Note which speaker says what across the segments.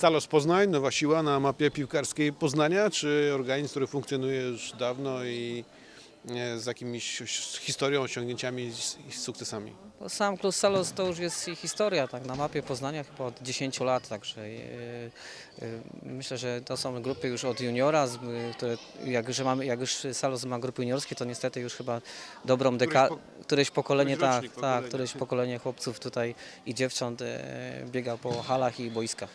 Speaker 1: Salos Poznań, nowa siła na mapie piłkarskiej Poznania, czy organizm, który funkcjonuje już dawno i e, z jakimiś historią, osiągnięciami i- sukcesami?
Speaker 2: No, Sam Klus Salos to już jest historia tak, na mapie Poznania chyba od 10 lat, także e, e, myślę, że to są grupy już od juniora, z- które jak już, mamy, jak już Salos ma grupy juniorskie, to niestety już chyba dobrą dekadę, któreś pokolenie,
Speaker 1: któryś
Speaker 2: tak, tak, któreś pokolenie chłopców tutaj i dziewcząt e, biega po halach i boiskach.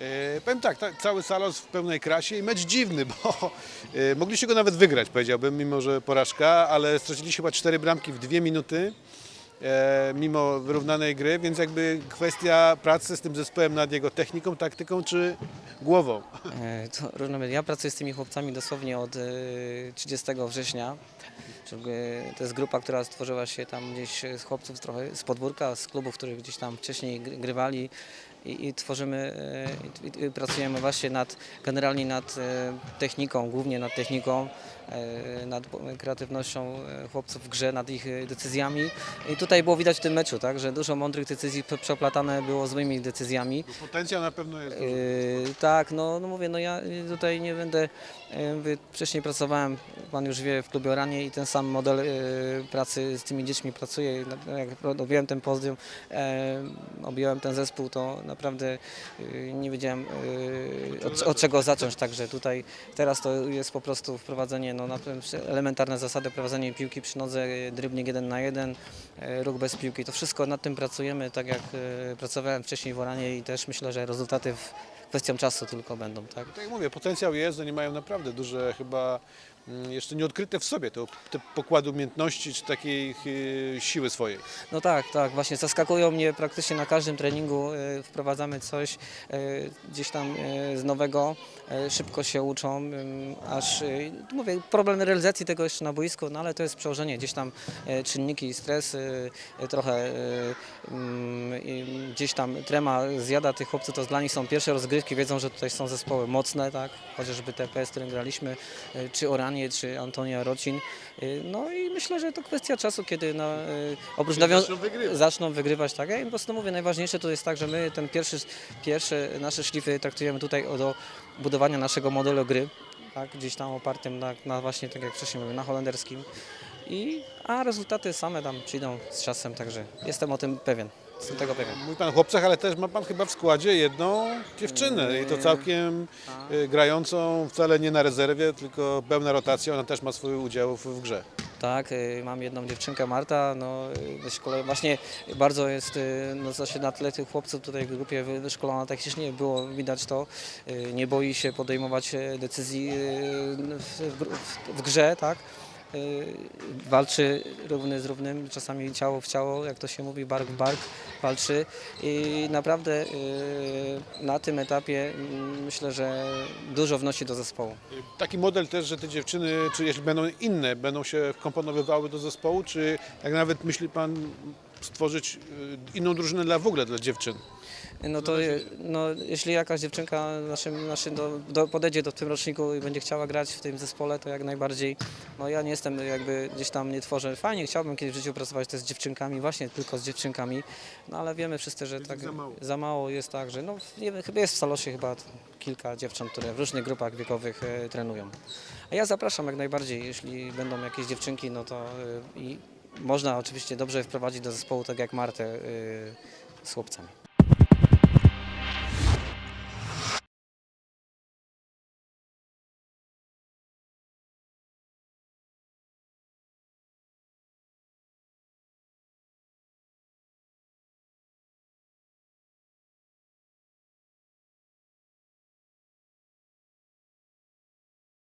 Speaker 1: E, powiem tak, ta, cały Salos w pełnej krasie i mecz dziwny, bo e, mogliście go nawet wygrać, powiedziałbym, mimo że porażka, ale straciliście chyba cztery bramki w dwie minuty, e, mimo wyrównanej gry, więc jakby kwestia pracy z tym zespołem nad jego techniką, taktyką czy głową.
Speaker 2: E, To różne. Ja pracuję z tymi chłopcami dosłownie od e, 30 września. To jest grupa, która stworzyła się tam gdzieś z chłopców trochę z podwórka, z klubów, których gdzieś tam wcześniej gry- grywali i, i tworzymy, e, i, i pracujemy właśnie nad, generalnie nad e, techniką, głównie nad techniką, e, nad kreatywnością chłopców w grze, nad ich decyzjami. I tutaj było widać w tym meczu, tak, że dużo mądrych decyzji prze- przeplatane było złymi decyzjami.
Speaker 1: Potencjał na pewno jest.
Speaker 2: Yy, tak, no, no mówię, no ja tutaj nie będę, mówię, wcześniej pracowałem, pan już wie, w klubie Oranie i ten sam model pracy z tymi dziećmi pracuję. Na- Jak objąłem ten podium, e, objąłem ten zespół, to naprawdę y, nie wiedziałem y, od, od czego zacząć, także tutaj teraz to jest po prostu wprowadzenie, no elementarne zasady, prowadzenie piłki przy nodze, y, drybnik jeden na jeden, e, ruch bez piłki, to wszystko nad tym pracujemy, tak jak pracowałem wcześniej w Oranie i też myślę, że rezultaty w kwestią czasu tylko będą, tak?
Speaker 1: Tak jak mówię, potencjał jest, oni mają naprawdę duże chyba jeszcze nieodkryte w sobie to, te pokłady umiejętności czy takiej y, siły swojej.
Speaker 2: No tak, tak, właśnie zaskakują mnie praktycznie na każdym treningu, e, wprowadzamy coś e, gdzieś tam z nowego, szybko się uczą, aż, mówię, problem realizacji tego jeszcze na boisku, no ale to jest przełożenie, gdzieś tam czynniki, stres, trochę mm, gdzieś tam trema zjada tych chłopców, to dla nich są pierwsze rozgrywki, wiedzą, że tutaj są zespoły mocne, tak, chociażby TPS, z którym graliśmy, czy Oranie, czy Antonia Rocin, E, no i myślę, że to kwestia czasu, kiedy na, e, oprócz
Speaker 1: zaczną wygrywać.
Speaker 2: zaczną wygrywać, tak? Ja po prostu mówię, najważniejsze to jest tak, że my ten pierwszy, pierwsze nasze szlify traktujemy tutaj o- do budowania naszego modelu gry, tak? Gdzieś tam opartym na, na właśnie, tak jak wcześniej mówiłem, na holenderskim. I, a rezultaty same tam przyjdą z czasem, także jestem o tym pewien. Jestem tego pewien.
Speaker 1: Mówi pan o chłopcach, ale też ma pan chyba w składzie jedną dziewczynę i to całkiem y, grającą wcale nie na rezerwie, tylko pełna rotacja, ona też ma swój udział w, w grze.
Speaker 2: Tak, y, mam jedną dziewczynkę, Marta, no y, wyszkole- właśnie bardzo jest, y, no właśnie na tle tych chłopców tutaj w grupie wy- wyszkolona technicznie, było widać to, y, nie boi się podejmować decyzji y, w, w, w grze, tak. Y, Walczy równy z równym, czasami ciało w ciało, jak to się mówi, bark w bark walczy i naprawdę y, na tym etapie mm, myślę, że dużo wnosi do zespołu.
Speaker 1: Taki model też, że te dziewczyny, czy jeśli będą inne, będą się wkomponowywały do zespołu, czy jak nawet myśli pan stworzyć y, inną drużynę dla w ogóle dla dziewczyn?
Speaker 2: No to no, jeśli jakaś dziewczynka naszym, naszym do, do, podejdzie do w tym roczniku i będzie chciała grać w tym zespole, to jak najbardziej. No ja nie jestem jakby gdzieś tam nie tworzę. Fajnie chciałbym kiedyś w życiu pracować też z dziewczynkami, właśnie tylko z dziewczynkami, no ale wiemy wszyscy, że tak
Speaker 1: za mało.
Speaker 2: za mało jest tak, że no nie wiem, chyba jest w Salosie chyba kilka dziewcząt, które w różnych grupach wiekowych e, trenują. A ja zapraszam jak najbardziej, jeśli będą jakieś dziewczynki, no to e, i można oczywiście dobrze wprowadzić do zespołu tak jak Martę e, z chłopcami.